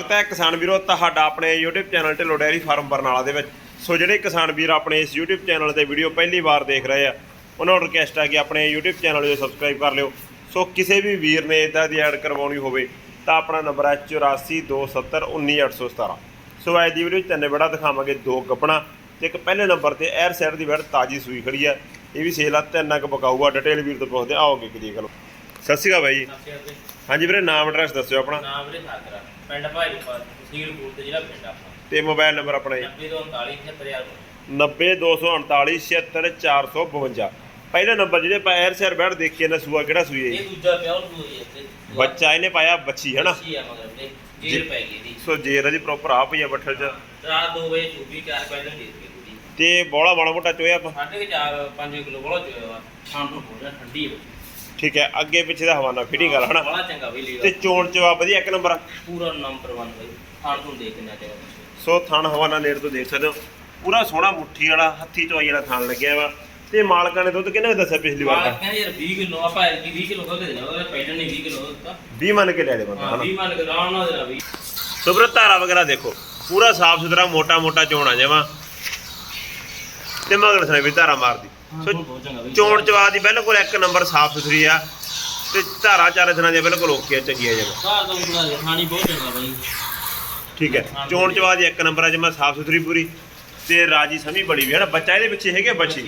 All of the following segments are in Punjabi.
ਤਾਂ ਕਿਸਾਨ ਵੀਰੋ ਤੁਹਾਡਾ ਆਪਣੇ YouTube channel Dhillon dairy farm Barnala ਦੇ ਵਿੱਚ। ਸੋ ਜਿਹੜੇ ਕਿਸਾਨ ਵੀਰ ਆਪਣੇ ਇਸ YouTube ਚੈਨਲ ਤੇ ਵੀਡੀਓ ਪਹਿਲੀ ਵਾਰ ਦੇਖ ਰਹੇ ਆ ਉਹਨਾਂ ਨੂੰ ਰਿਕਵੈਸਟ ਹੈ ਕਿ ਆਪਣੇ YouTube ਚੈਨਲ ਨੂੰ ਸਬਸਕ੍ਰਾਈਬ ਕਰ ਲਿਓ। ਸੋ ਕਿਸੇ ਵੀ ਵੀਰ ਨੇ ਇਦਾਂ ਦੀ ਐਡ ਕਰਵਾਉਣੀ ਹੋਵੇ ਤਾਂ ਆਪਣਾ ਨੰਬਰ ਹੈ 8427191817 ਸੋ ਅੱਜ ਦੀ ਵੀਡੀਓ 'ਚ ਤਿੰਨੇ ਬੜਾ ਦਿਖਾਵਾਂਗੇ ਦੋ ਗੱਪਣਾ ਤੇ ਇੱਕ ਪਹਿਲੇ ਨੰਬਰ ਤੇ 에ਅਰ ਸਾਈਡ ਦੀ ਵੜ ਤਾਜੀ ਸੂਈ ਖੜੀ ਆ। ਇਹ ਵੀ ਸੇਲ ਆ ਤਿੰਨ ਕੁ ਬਕਾਊ ਆ ਡਿਟੇਲ ਵੀਰ ਤੋਂ ਪੁੱਛਦੇ ਆ, ਆਓ ਅੱਗੇ ਦੇਖ ਲਓ। ਸਤਿ ਸ਼੍ਰੀ ਅਕਾਲ ਬਾਈ। ਜੀ। ਹਾਂਜੀ ਵੀਰੇ ਨਾਮ ਐਡਰੈਸ ਦੱਸਿਓ ਆਪਣਾ। ਨਾਮ ਵੀਰੇ ਸਾਗਰਾ ਪਿੰਡ ਭਾਈ ਪਰ ਤਹਿਸੀਲ ਕੋਟ ਤੇ ਜ਼ਿਲ੍ਹਾ ਪਿੰਡ ਆਪਣਾ। ਤੇ ਮੋਬਾਈਲ ਨੰਬਰ ਆਪਣਾ ਜੀ। 90 ਤੋਂ 39 76000 90239 ਪਹਿਲਾ ਨੰਬਰ ਜਿਹੜੇ ਆਪਾਂ 에ਅਰ ਸਾਈਡ ਬੈਠ ਦੇਖੀਏ ਨਾ ਸੂਆ ਕਿਹੜਾ ਸੂਈ ਹੈ ਇਹ ਜੀ ਦੂਜਾ ਪਿਆ ਉਹ ਤੇ ਬੱਚਾ ਇਹਨੇ ਪਾਇਆ ਬੱਚੀ ਹੈ ਨਾ ਬੱਚੀ ਆ ਮਗਰ ਦੇ ਜੇਰ ਪੈ ਗਈ ਦੀ ਸੋ ਜੇਰ ਦੀ ਪ੍ਰੋਪਰ ਆ ਪਈ ਆ ਬੱਠਲ ਚ। ਰਾਤ 2 ਵਜੇ ਛੁੱਟੀ ਚਾਰ ਪਹਿਲਾਂ ਦੇ ਤੇ ਬੋਲਾ ਮਾੜਾ ਮੋਟਾ ਚੋਇਆ ਆਪਾਂ। ਸਾਢੇ ਕੁ ਚਾਰ 5 ਕਿਲੋ ਬੋਲਾ ਚੋਇਆ ਸ਼ਾਮ ਨੂੰ ਹੋ ਜਾ ਠੰਡੀ ਹੋ ਠੀਕ ਹੈ ਅੱਗੇ ਪਿੱਛੇ ਦਾ ਹਵਾਨਾ ਫਿਟਿੰਗ ਕਰ ਹਨਾ? ਬੜਾ ਚੰਗਾ ਬਈ ਤੇ ਚੋਣ ਚਵਾ ਵਧੀਆ ਇੱਕ ਨੰਬਰ। ਪੂਰਾ ਨੰਬਰ 1 ਬਈ ਖਾਣ ਤੋਂ ਦੇਖ ਕਿੰਨਾ ਚਾਹੀਦਾ ਸੋ ਥਣ ਹਵਾਨਾ ਨੇੜ ਤੋਂ ਦੇਖ ਸਕਦੇ ਹੋ। ਪੂਰਾ ਸੋਹਣਾ ਮੁੱਠੀ ਵਾਲਾ ਹੱਥੀ ਚਵਾਈ ਵਾਲਾ ਥਣ ਲੱਗਿਆ ਵਾ। ਤੇ ਮਾਲਕਾਂ ਨੇ ਦੁੱਧ ਕਿੰਨਾ ਕੁ ਦੱਸਿਆ ਪਿਛਲੀ ਵਾਰ ਦਾ? ਕਹਿੰਦੇ ਯਾਰ 20 ਕਿਲੋ ਆਪਾਂ ਐਤਕੀ 20 ਕਿਲੋ ਦੁੱਧ ਦੇਣਾ ਉਹਦਾ ਪਹਿਲਾਂ ਨੇ 20 ਕਿਲੋ ਦਿੱਤਾ। 20 ਮੰਨ ਕੇ ਲੈ ਲੈ ਬੰਦਾ ਹਾਂ ਹਨਾ? 20 ਮੰਨ ਕੇ ਆਰਾਮ ਨਾਲ ਦੇਣਾ ਵੀ ਸੋ ਵੀਰੋ ਧਾਰਾ ਵਗੈਰਾ ਦੇਖੋ। ਪੂਰਾ ਸਾਫ਼ ਸੁਥਰਾ ਮੋਟਾ ਮੋਟਾ ਚੋਣ ਜਾਵਾ ਤੇ ਮਗਰ ਸਨੇ ਵੀ ਧਾਰਾ ਮਾਰਦੀ। ਸੋ ਚੋਣ ਚਵਾ ਦੀ ਬਿਲਕੁਲ ਇੱਕ ਨੰਬਰ ਸਾਫ਼ ਸੁਥਰੀ ਆ ਤੇ ਧਾਰਾ ਚਾਰੇ ਦਿਨਾਂ ਦੀਆਂ ਬਿਲਕੁਲ ਓਕੇ ਆ ਘਰ ਦੇ ਖਾਣੀ ਬਹੁਤ ਚੰਗਾ ਬਈ। ਠੀਕ ਹੈ ਚੋਣ ਚਵਾ ਦੀ ਇੱਕ ਨੰਬਰ ਆ ਜਮਾ ਸਾਫ਼ ਸੁਥਰੀ ਪੂਰੀ ਤੇ ਰਾਜੀ ਸਮੀ ਬੜੀ ਵੀ ਹੈ ਨਾ ਬੱਚਾ ਇਹਦੇ ਪਿੱਛੇ ਹੈਗੇ ਬੱਚੀ?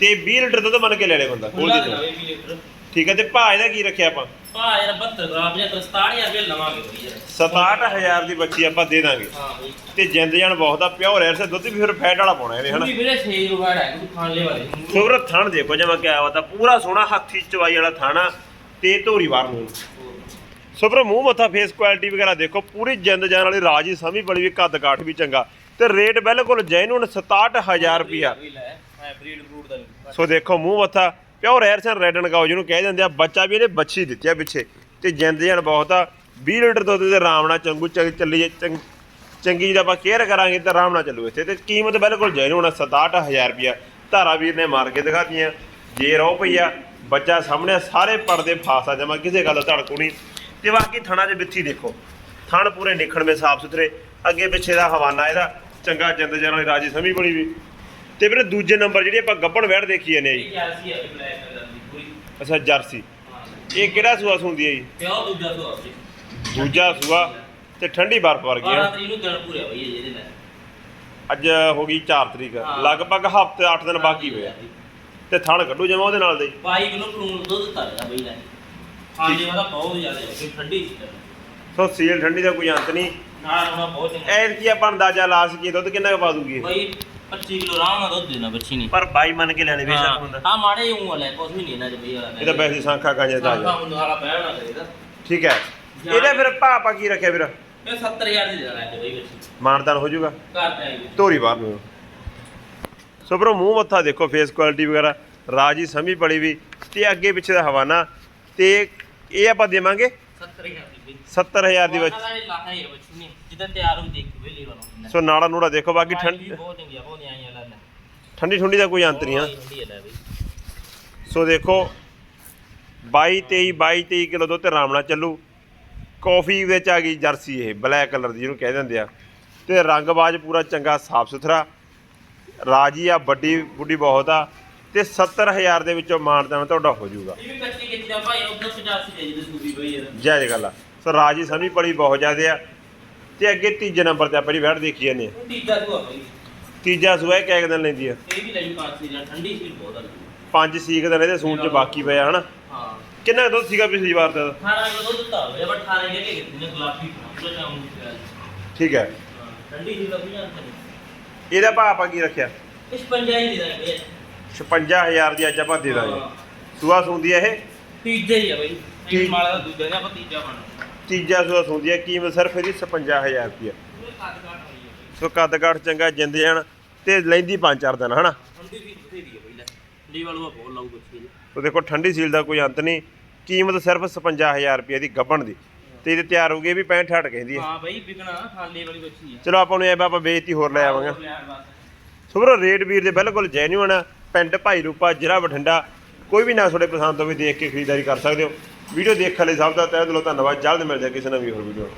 ਤੇ 20 ਲੀਟਰ ਦੁੱਧ ਮੰਨ ਕੇ ਲੈ ਲੈ ਬੰਦਾ ਖੋਲ ਦੇ ਦੇ ਠੀਕ ਹੈ ਤੇ ਭਾਅ ਇਹਦਾ ਕੀ ਰੱਖਿਆ ਆਪਾਂ ਪਾ ਯਾਰ 72 ਗ੍ਰਾਮ ਜਾਂ 67000 ਰੁਪਏ ਲਵਾਂਗੇ ਬਈ ਯਾਰ 67000 ਦੀ ਬੱਚੀ ਆਪਾਂ ਦੇ ਦਾਂਗੇ ਹਾਂ ਬਈ ਤੇ ਜਿੰਦ ਜਾਨ ਬਹੁਤ ਆ ਪਿਓਰ ਐਰ ਸੇ ਦੁੱਧ ਵੀ ਫਿਰ ਫੈਟ ਵਾਲਾ ਪਾਉਣਾ ਇਹਨੇ ਹਨਾ ਵੀਰੇ 6 ਰੁਪਏ ਹੈ ਖਾਣ ਲੈ ਵਾਲੇ ਥਣ ਦੇਖੋ ਵਾ ਤਾਂ ਪੂਰਾ ਸੋਹਣਾ ਹੱਥੀ ਚਵਾਈ ਵਾਲਾ ਥਾਣਾ ਤੇ ਧੋਰੀ ਵਾਰ ਨੂੰ ਸੋਬਰ ਮੂੰਹ ਮੱਥਾ ਫੇਸ ਕੁਆਲਿਟੀ ਵਗੈਰਾ ਦੇਖੋ ਪੂਰੀ ਜਿੰਦ ਜਾਨ ਵਾਲੀ ਰਾਜੀ ਸਮੀ ਬੜੀ ਵੀ ਕੱਦ ਕਾਠ ਵੀ ਚੰਗਾ ਤੇ ਰੇਟ ਬਿਲਕੁਲ ਜੈਨੂਨ 67000 ਰੁਪਿਆ ਹੈ ਬਰੀਡ ਬਰੂਡ ਦਾ ਨਹੀਂ ਸੋ ਦੇਖੋ ਮੂੰਹ ਮੱਥਾ pure air sun red and ਗਾਓ ਜਿਹਨੂੰ ਕਹਿ ਦਿੰਦੇ ਆ। ਬੱਚਾ ਵੀ ਇਹਨੇ ਬੱਚੀ ਦਿੱਤੀ ਆ ਪਿੱਛੇ। ਤੇ ਜਿੰਦ ਜਾਨ ਬਹੁਤ ਆ। 20 ਲੀਟਰ ਦੁੱਧ ਦੇ ਆਰਾਮ ਨਾਲ ਚੰਗੂ ਚੱਲ ਚੱਲੀ ਚੰਗੀ ਜਿਹੀ ਆਪਾਂ ਕੇਅਰ ਕਰਾਂਗੇ ਤਾਂ ਆਰਾਮ ਨਾਲ ਚੱਲੂ ਇੱਥੇ। ਤੇ ਕੀਮਤ ਬਿਲਕੁਲ ਜੈਨੂਨ 67000 ਰੁਪਿਆ ਧਾਰਾ ਵੀਰ ਨੇ ਮਾਰ ਕੇ ਦਿਖਾਤੀਆਂ। ਜੇ ਰੋ ਪਈਆ ਬੱਚਾ ਸਾਹਮਣੇ ਸਾਰੇ ਪਰਦੇ ਫਾਸਾ ਜਮਾ, ਕਿਸੇ ਗੱਲ ਦਾ ਧੜਕੂ ਨਹੀਂ। ਤੇ ਬਾਕੀ ਥਣਾ ਦੇ ਵਿੱਥੀ ਦੇਖੋ। ਥਣ ਪੂਰੇ ਨਿਖਣਵੇਂ ਸਾਫ਼ ਸੁਥਰੇ। ਅੱਗੇ ਪਿੱਛੇ ਦਾ ਹਵਾਨਾ ਇਹਦਾ। ਚੰਗਾ ਜਿੰਦ ਜਾਨ ਵਾਲੀ ਰਾਜੀ ਸਮੀ ਬਣੀ ਵੀ। ਤੇ ਵੀਰੇ ਦੂਜੇ ਨੰਬਰ ਜਿਹੜੀ ਆਪਾਂ ਗੱਬਣ ਵੈੜ ਦੇਖੀ ਜਾਂਦੇ ਆ ਜੀ। ਇਹ ਜਰਸੀ ਹੈ ਬਲੈਕ ਕਲਰ ਦੀ ਪੂਰੀ। ਅੱਛਾ ਜਰਸੀ। ਇਹ ਕਿਹੜਾ ਸੂਆ ਸੁੰਦੀ ਹੈ ਜੀ? ਪਿਓ ਦੂਜਾ ਸੂਆ ਤੇ ਠੰਡੀ ਬਰਫ਼ ਵਰਗੀ 12 ਹੈ ਤਰੀਕ ਨੂੰ ਦਿਨ ਪੂਰੇ ਬਈ ਇਹਦੇ ਨਾਲ। ਅੱਜ ਹੋ ਗਈ 4 ਤਰੀਕ। ਹਾਂ। ਲਗਭਗ ਹਫ਼ਤੇ 8 ਦਿਨ ਬਾਕੀ ਹੋਏ ਆ। ਤੇ ਥਣ ਕੱਢੂ ਜਮਾ ਉਹਦੇ ਨਾਲ ਦੇ। 22 ਕਿਲੋ ਪਲੂਣ ਦੁੱਧ ਤੱਕ ਬਈ ਲੈ ਹਾਂ ਜੀ ਉਹਦਾ ਬਹੁਤ ਜ਼ਿਆਦਾ ਹੈ ਕਿ ਠੰਡੀ ਸੀ ਸੋ ਸੀਲ ਠੰਡੀ ਦਾ ਕੋਈ ਅੰਤ ਨਹੀਂ। ਨਾਲ ਉਹਦਾ ਬਹੁਤ ਚੰਗਾ। ਐਰ ਕੀ ਆਪਾਂ ਅੰਦਾਜ਼ਾ ਲਾ ਸਕੀਏ ਦੁੱਧ ਕਿੰਨਾ ਕੁ ਪਾ ਦੂਗੀ ਇਹ? ਬਈ 25 ਕਿਲੋ ਆਰਾਮ ਨਾਲ ਦੁੱਧ ਦੇਣਾ ਬੱਚੀ ਨਹੀਂ ਪਰ ਬਾਈ ਮੰਨ ਕੇ ਲੈਣੇ ਬੇਸ਼ੱਕ ਹੁੰਦਾ ਹਾਂ ਮਾੜੇ ਉਹ ਵਾਲਾ ਕੁਝ ਵੀ ਨਹੀਂ ਇਹਨਾਂ ਚ ਬਈ ਵਾਲਾ ਇਹ ਤਾਂ ਵੈਸੇ ਸਾਂਖਾ ਕਾਂਜੇ ਦਾ ਸਾਂਖਾ ਹੁੰਦਾ ਵਾਲਾ ਬਹਿਣਾ ਕਰੀਦਾ ਠੀਕ ਹੈ ਇਹਦਾ ਫਿਰ ਭਾਪਾ ਕੀ ਰੱਖਿਆ ਵੀਰ ਇਹ 70000 ਦੀ ਦੇਣਾ ਅੱਜ ਬਈ ਬੱਚੀ ਮਾਨਦਾਨ ਹੋ ਜਾਊਗਾ ਘਰ ਤੇ ਆਈ ਧੋਰੀ ਬਾਹਰ ਨੂੰ ਸੋ ਬਰੋ ਮੂੰਹ ਮੱਥਾ ਦੇਖੋ ਫੇਸ ਕੁਆਲਿਟੀ ਵਗੈਰਾ ਰਾਜੀ ਸਮੀ ਬੜੀ ਵੀ ਤੇ ਅੱਗੇ ਪਿੱਛੇ ਦਾ ਹਵਾਨਾ ਤੇ ਇਹ ਆਪਾਂ ਦੇਵਾਂਗੇ 70000 ਦੀ ਬਈ 70000 ਦੀ ਵਿੱਚ। ਵਾਲਾ ਇਹ ਲਾਹਾ ਹੀ ਹੈ ਬੱਚੀ ਨਹੀਂ ਜਿੱਦਾਂ ਤਿਆਰ ਹੋਈ ਦੇਖ ਵੇਲੀ ਵਾਲਾ ਸੋ ਨਾੜਾ ਨੂੜਾ ਦੇਖੋ ਬਾਕੀ ਠੰਡ ਬਹੁਤ ਚੰਗੀ ਆ ਬਹੁਤ ਆਈਆਂ ਲੈ ਲੈ ਠੰਡੀ ਠੁੰਡੀ ਦਾ ਕੋਈ ਅੰਤ ਨਹੀਂ ਆ। ਸੋ ਦੇਖੋ 22 23 22 23 ਕਿਲੋ ਦੁੱਧ ਤੇ ਨਾਲ ਚੱਲੂ। ਕਾਫੀ ਵਿੱਚ ਆ ਗਈ ਜਰਸੀ ਇਹ ਬਲੈਕ ਕਲਰ ਦੀ ਜਿਹਨੂੰ ਕਹਿ ਦਿੰਦੇ ਆ। ਤੇ ਰੰਗਬਾਜ਼ ਪੂਰਾ ਚੰਗਾ ਸਾਫ਼ ਸੁਥਰਾ ਰਾਜੀ ਆ ਵੱਡੀ ਬੁੱਢੀ ਬਹੁਤ ਆ। ਤੇ 70000 ਦੇ ਵਿੱਚੋਂ ਮਾਨਦਾਨ ਤੁਹਾਡਾ ਹੋ ਜਾਊਗਾ। ਇਹ ਵੀ ਕੱਚੀ ਕਿੱਥੇ ਦਾ ਭਾਈ ਉਧਰ 85 ਦੇ ਜਿਹਦੇ ਸੂਬੀ ਬਈ ਯਾਰ ਜਾਇਜ਼ ਗੱਲ ਆ। ਸੋ ਰਾਜੀ ਸਮੀ ਪੜੀ ਬਹੁਤ ਜ਼ਿਆਦੇ ਆ। ਤੇ ਅੱਗੇ ਤੀਜੇ ਨੰਬਰ ਤੇ ਆਪਾਂ ਜਿਹੜੀ ਵੈਟ ਦੇਖੀ ਜਾਂਦੇ ਆ। ਤੀਜਾ ਸੂਆ ਬਈ। ਤੀਜਾ ਸੂਆ ਇਹ ਕਿਹ ਦਿਨ ਲੈਂਦੀ ਆ? ਇਹ ਵੀ ਲਈ ਪਾਸ ਸੀ ਠੰਡੀ ਸੀ ਬਹੁਤ ਆ। ਪੰਜ ਸੀਕ ਦਿਨ ਇਹਦੇ ਸੂਣ ਚ ਬਾਕੀ ਪਿਆ ਹਨਾ? ਹਾਂ। ਕਿੰਨਾ ਕੁ ਦੁੱਧ ਸੀਗਾ ਪਿਛਲੀ ਵਾਰ ਦਾ? 18 ਕਿਲੋ ਦੁੱਧ ਦਿੱਤਾ ਹੋਇਆ ਬਟ 18 ਕਿਲੋ ਕਿਤੇ ਨੇ ਗੁਲਾਬੀ ਤੋਂ ਚਾਹੂੰ ਠੀਕ ਹੈ ਠੰਡੀ ਸੀ ਤਾਂ ਵੀ ਇਹਦਾ ਭਾਅ ਆਪਾਂ ਕੀ ਰੱਖਿਆ? ਇਸ ਪੰਜਾਈ ਦੀ ਦਾ ਬਈ। 56000 ਦੀ ਅੱਜ ਆਪਾਂ ਦੇ ਦਾਂਗੇ। ਸੂਆ ਸੁੰਦੀ ਹੈ ਇਹ? ਤੀਜਾ ਹੀ ਆ ਬਈ। ਠੀਕ। ਇਹ ਮਾਲਾ ਦਾ ਦੂਜਾ ਨੇ ਆਪਾਂ ਤੀਜਾ ਬਣਾ ਤੀਜਾ ਸੂਆ ਸੁੰਦੀ ਹੈ ਕੀਮਤ ਸਿਰਫ ਇਹਦੀ 55000 ਰੁਪਏ ਇਹ ਕੱਦ ਕਾਟ ਹੋਈ ਹੈ ਸੋ ਕੱਦ ਕਾਠ ਚੰਗਾ ਜਿੰਦ ਜਾਣ ਤੇ ਲੈਂਦੀ ਪੰਜ ਚਾਰ ਦਿਨ ਹਨਾ? ਠੰਡੀ ਵੀ ਬਥੇਰੀ ਹੈ ਬਈ ਲੈ। ਲੀ ਵਾਲੂ ਬਹੁਤ ਲਾਊ ਬੱਚੀ ਸੋ ਦੇਖੋ ਠੰਡੀ ਸੀਲ ਦਾ ਕੋਈ ਅੰਤ ਨਹੀਂ। ਕੀਮਤ ਸਿਰਫ 55000 ਰੁਪਏ ਦੀ ਗੱਬਣ ਦੀ। ਤੇ ਇਹਦੇ ਤਿਆਰ ਹੋ ਗਈ ਵੀ 65 60 ਕਹਿੰਦੀ ਹੈ ਹਾਂ ਬਈ ਵਿਕਣਾ ਖਾਲੀ ਵਾਲੀ ਬੱਚੀ ਹੈ ਚਲੋ ਆਪਾਂ ਨੂੰ ਇਹ ਆਪਾਂ ਬੇਇੱਜ਼ਤੀ ਹੋਰ ਲੈ ਆਵਾਂਗੇ। ਬਸ ਸੋ ਵੀਰੋ ਰੇਟ ਵੀਰ ਦੇ ਬਿਲਕੁਲ ਜੈਨੂਇਨ ਆ। ਪਿੰਡ ਭਾਈ ਰੂਪਾ, ਜ਼ਿਲ੍ਹਾ ਬਠਿੰਡਾ। ਕੋਈ ਵੀ ਨਾ ਤੁਹਾਡੇ ਪਸੰਦ ਹੋਵੇ ਦੇਖ ਕੇ ਖਰੀਦਦਾਰੀ ਕਰ ਸਕਦੇ ਹੋ। ਵੀਡੀਓ ਦੇਖਣ ਲਈ ਸਭ ਦਾ ਤਹਿ ਦਿਲੋਂ ਧੰਨਵਾਦ। ਜਲਦ ਮਿਲਦੇ ਹਾਂ ਕਿਸੇ ਨਵੀਂ ਹੋਰ ਵੀਡੀਓ